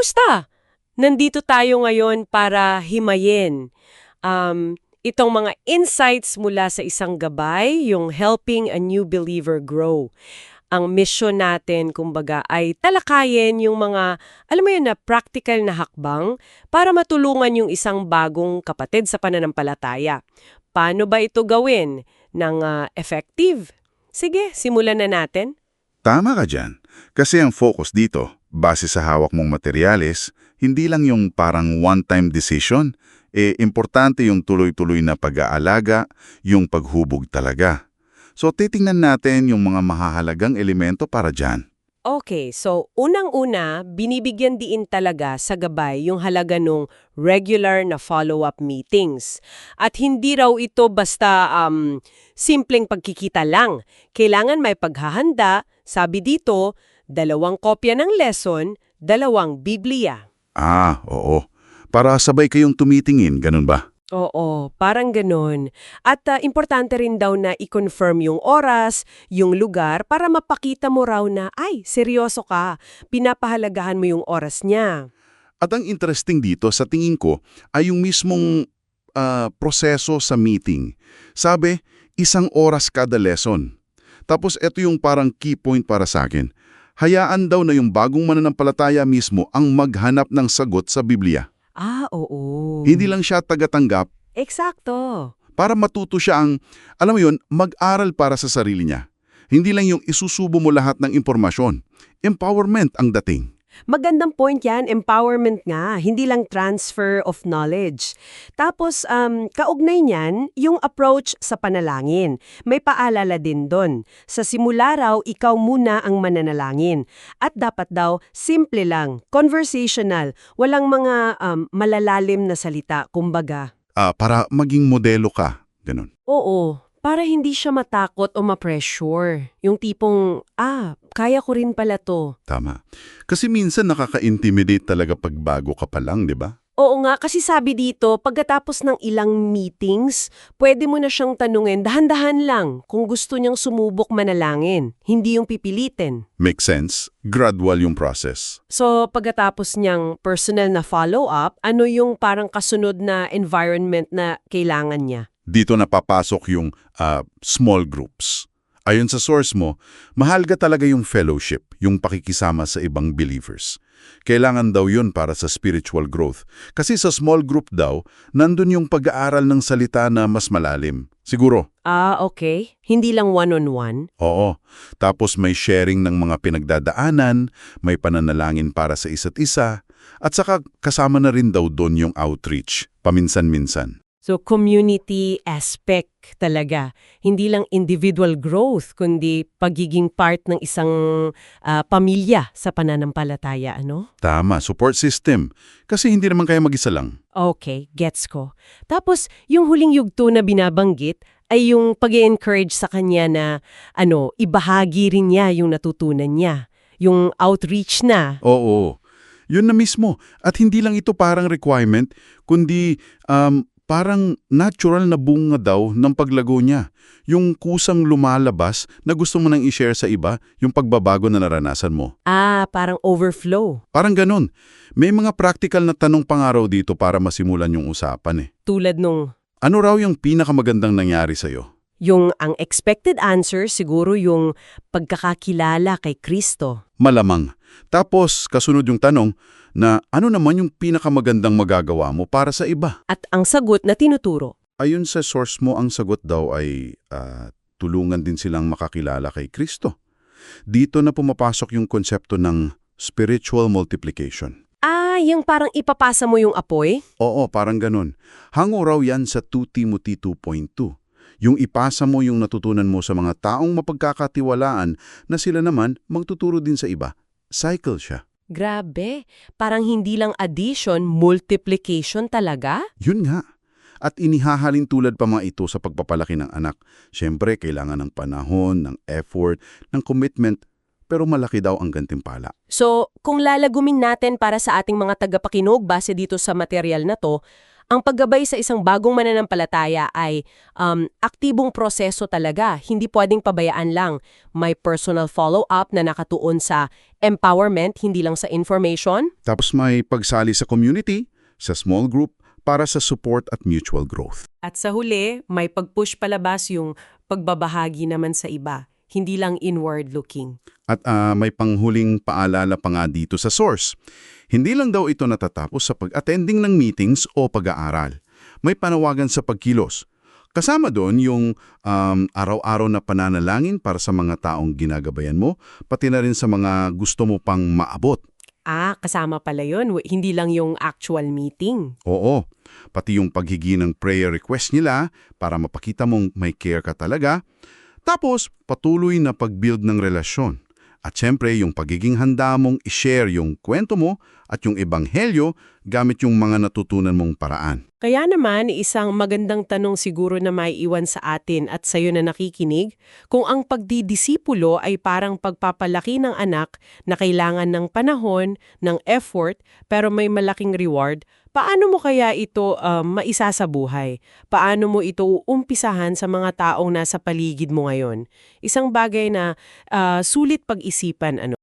Kumusta? Nandito tayo ngayon para himayin um, itong mga insights mula sa isang gabay, yung Helping a New Believer Grow. Ang mission natin, kumbaga, ay talakayin yung mga, alam mo yun na, practical na hakbang para matulungan yung isang bagong kapatid sa pananampalataya. Paano ba ito gawin ng ah, effective? Sige, simulan na natin. Tama ka dyan. Kasi ang focus dito, base sa hawak mong materyales, hindi lang yung parang one-time decision, eh importante yung tuloy-tuloy na pag-aalaga, yung paghubog talaga. So titingnan natin yung mga mahahalagang elemento para dyan. Okay, so unang-una, binibigyan diin talaga sa gabay yung halaga ng regular na follow-up meetings. At hindi raw ito basta um, simpleng pagkikita lang. Kailangan may paghahanda, sabi dito, dalawang kopya ng lesson, dalawang Biblia. Ah, oo. Para sabay kayong tumitingin, ganun ba? Oo, parang ganun. At ah, importante rin daw na i-confirm yung oras, yung lugar, para mapakita mo raw na, ay, seryoso ka, pinapahalagahan mo yung oras niya. At ang interesting dito, sa tingin ko, ay yung mismong ah, proseso sa meeting. Sabi, isang oras kada lesson. Tapos ito yung parang key point para sa akin. Hayaan daw na yung bagong mananampalataya mismo ang maghanap ng sagot sa Biblia. Ah, oo. Hindi lang siya tagatanggap Eksakto. para matuto siya ang, alam mo yun, mag-aral para sa sarili niya. Hindi lang yung isusubo mo lahat ng impormasyon. Empowerment ang dating. Magandang point yan, empowerment nga, hindi lang transfer of knowledge. Tapos, um, kaugnay niyan, yung approach sa panalangin. May paalala din doon. Sa simula raw, ikaw muna ang mananalangin. At dapat daw, simple lang, conversational, walang mga um, malalalim na salita, kumbaga. Ah, para maging modelo ka. Ganun. Oo, para hindi siya matakot o ma-pressure. Yung tipong, ah, kaya ko rin pala to. Tama. Kasi minsan nakaka-intimidate talaga pag bago ka pa lang, di ba? Oo nga, kasi sabi dito, pagkatapos ng ilang meetings, pwede mo na siyang tanungin dahan-dahan lang kung gusto niyang sumubok manalangin, hindi yung pipilitin. Make sense? Gradual yung process. So, pagkatapos niyang personal na follow-up, ano yung parang kasunod na environment na kailangan niya? Dito napapasok yung ah, small groups. Ayon sa source mo, mahalaga talaga yung fellowship, yung pakikisama sa ibang believers. Kailangan daw yun para sa spiritual growth. Kasi sa small group daw, nandun yung pag-aaral ng salita na mas malalim. Siguro. Ah, okay. Hindi lang one-on-one. Oo. Tapos may sharing ng mga pinagdadaanan, may pananalangin para sa isa't isa, at saka kasama na rin daw doon yung outreach, paminsan-minsan. So, community aspect talaga. Hindi lang individual growth, kundi pagiging part ng isang ah, pamilya sa pananampalataya, ano? Tama, support system. Kasi hindi naman kaya mag-isa lang. Okay, gets ko. Tapos, yung huling yugto na binabanggit ay yung pag encourage sa kanya na, ano, ibahagi rin niya yung natutunan niya. Yung outreach na. Oo. Yun na mismo. At hindi lang ito parang requirement, kundi um, parang natural na bunga daw ng paglago niya. Yung kusang lumalabas na gusto mo nang i-share sa iba, yung pagbabago na naranasan mo. Ah, parang overflow. Parang ganun. May mga practical na tanong pangaraw dito para masimulan yung usapan eh. Tulad nung Ano raw yung pinakamagandang nangyari sa'yo? Yung ang expected answer siguro yung pagkakakilala kay Kristo. Malamang. Tapos, kasunod yung tanong na ano naman yung pinakamagandang magagawa mo para sa iba? At ang sagot na tinuturo. Ayon sa source mo, ang sagot daw ay ah, tulungan din silang makakilala kay Kristo. Dito na pumapasok yung konsepto ng spiritual multiplication. Ah, yung parang ipapasa mo yung apoy? Oo, parang ganun. Hango raw yan sa 2 Timothy 2.2. Yung ipasa mo yung natutunan mo sa mga taong mapagkakatiwalaan na sila naman magtuturo din sa iba. Cycle siya. Grabe, parang hindi lang addition, multiplication talaga? Yun nga. At inihahalin tulad pa mga ito sa pagpapalaki ng anak. Siyempre, kailangan ng panahon, ng effort, ng commitment, pero malaki daw ang gantimpala. So, kung lalagumin natin para sa ating mga tagapakinog base dito sa material na to, Ang paggabay sa isang bagong mananampalataya ay um, aktibong proseso talaga. Hindi pwedeng pabayaan lang. May personal follow-up na nakatuon sa empowerment, hindi lang sa information. Tapos may pagsali sa community, sa small group, para sa support at mutual growth. At sa huli, may pag-push palabas yung pagbabahagi naman sa iba. Hindi lang inward-looking. At ah, may panghuling paalala pa nga dito sa source. Hindi lang daw ito natatapos sa pag-attending ng meetings o pag-aaral. May panawagan sa pagkilos. Kasama doon yung um, araw-araw na pananalangin para sa mga taong ginagabayan mo, pati na rin sa mga gusto mo pang maabot. Ah, kasama pala yun. Hindi lang yung actual meeting. Oo, pati yung paghingi ng prayer request nila para mapakita mong may care ka talaga. Tapos, patuloy na pag-build ng relasyon. At syempre, yung pagiging handa mong i-share yung kwento mo at yung ebanghelyo gamit yung mga natutunan mong paraan. Kaya naman, isang magandang tanong siguro na may iwan sa atin at sa'yo na nakikinig, kung ang pagdidisipulo ay parang pagpapalaki ng anak na kailangan ng panahon, ng effort, pero may malaking reward, paano mo kaya ito um, sa buhay? Paano mo ito uumpisahan sa mga taong nasa paligid mo ngayon? Isang bagay na ah, sulit pag-isipan ano.